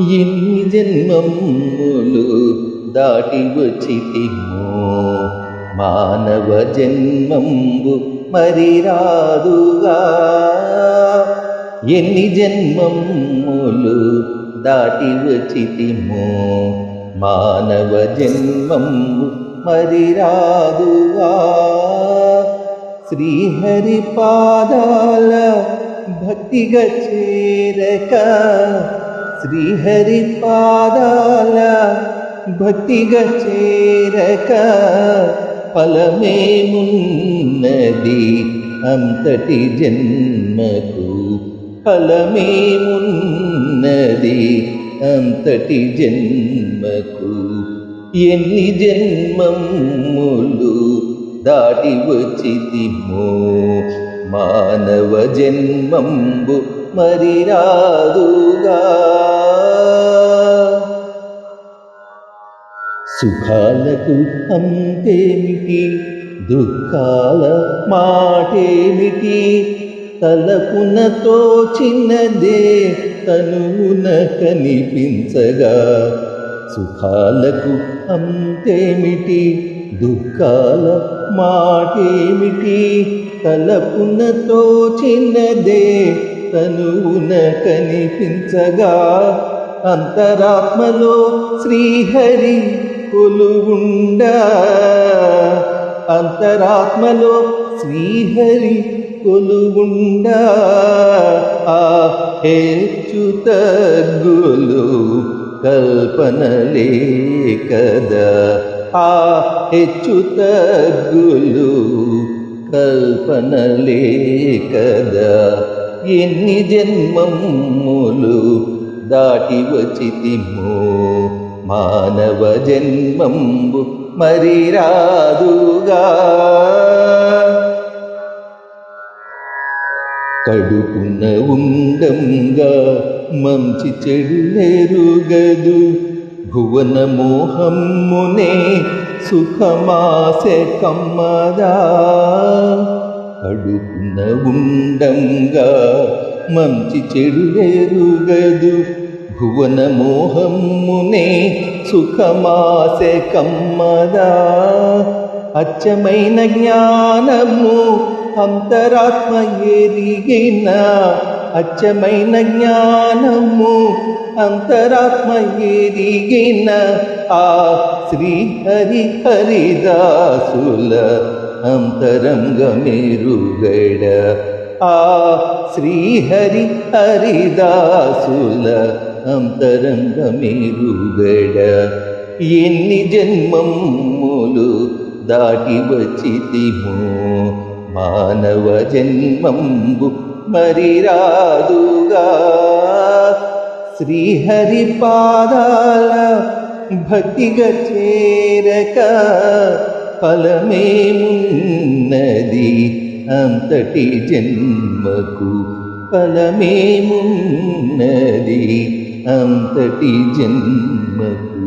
ఎన్ని జన్మములు దాటి వచ్చితిమో. మానవ జన్మంబు మరి రాదుగా. ఎన్ని జన్మములు దాటి వచ్చితిమో. మానవ జన్మంబు మరి రాదుగా. శ్రీహరి పాదాల భక్తిగా చేరక శ్రీహరి పాదాల భక్తిగా చేరక ఫలమేమున్నది అంతటి జన్మకు ఫలమేమున్నది అంతటి జన్మకు ఎన్ని జన్మములు దాటి వచ్చితిమో మానవ జన్మంబు మరి రాదుగా సుఖాలకు అంతేమిటి? దుఃఖాల మాటేమిటి? తలపున తోచినదే తనువున కనిపించగా. సుఖాలకు అంతేమిటి? దుఃఖాల మాటేమిటి? తలపున తోచినదే తనువున కనిపించగా. అంతరాత్మలో శ్రీహరి కొలువుండ అంతరాత్మలో శ్రీహరి కొలువుండ ఆ హేచ్యుత గులు కల్పనలే కదా ఆ హెచ్చుత గులు కల్పనలే కదా ఎన్ని జన్మములు దాటి వచ్చితిమో. మానవ జన్మంబు మరి రాదుగా కడుపున ఉండంగా మంచి చెడులెరుగదు భువన మోహమ్మునే సుఖమాసె కమ్మదా. కడుపున ఉండంగా మంచి చెడులెరుగదు భువన మోహమ్మునే సుఖమాసె కమ్మదా. అచ్చమైన జ్ఞానము అంతరాత్మ ఎరిగిన. అచ్చమైన జ్ఞానము అంతరాత్మ ఎరిగిన. ఆ శ్రీహరి హరిదాసుల అంతరంగ మెరుగడ ఆ శ్రీహరి హరిదాసుల అంతరంగమిరుగడ. ఎన్ని జన్మములు దాటి వచ్చితిమో మానవ జన్మంబు మరి రాదుగా శ్రీహరి పాదాల భక్తిగ చేరక ఫలమేమున్నది అంతటి జన్మకు ఫలమేమున్నది? అంతటి జన్మకు